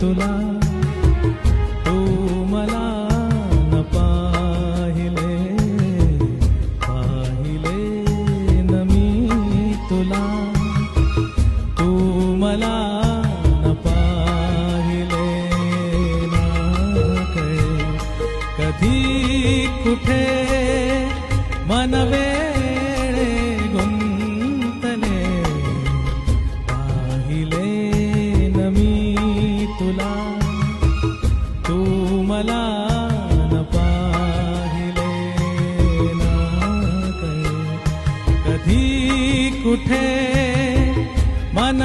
तुला. तू मला न पाहिले पाहिले न मी तुला. तू मला न पाहिले ना कधी कुठे मनवे कधी कुठे मन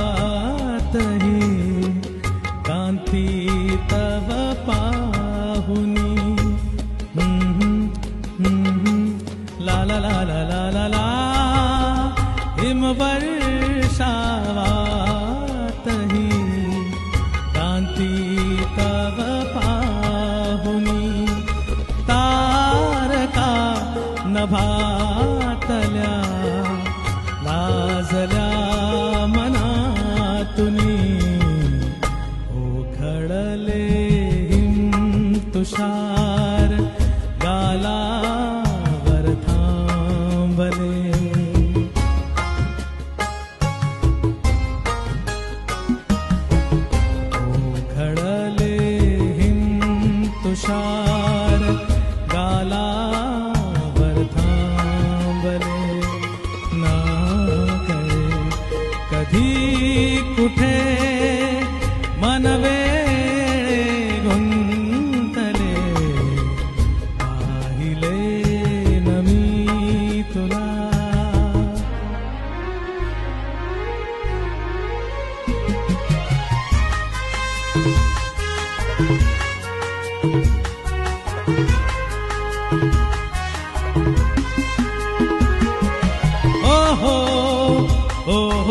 हिमवर्षावातहि कान्ति तव पाहुनि। ला ला ला ला ला ला ला पाहुनि तारका नभातल्या लाजल्या मनातुनी ओखळले हिम तुषार कधी कुठे मन वेळे गुंतले पाहिले न मी तुला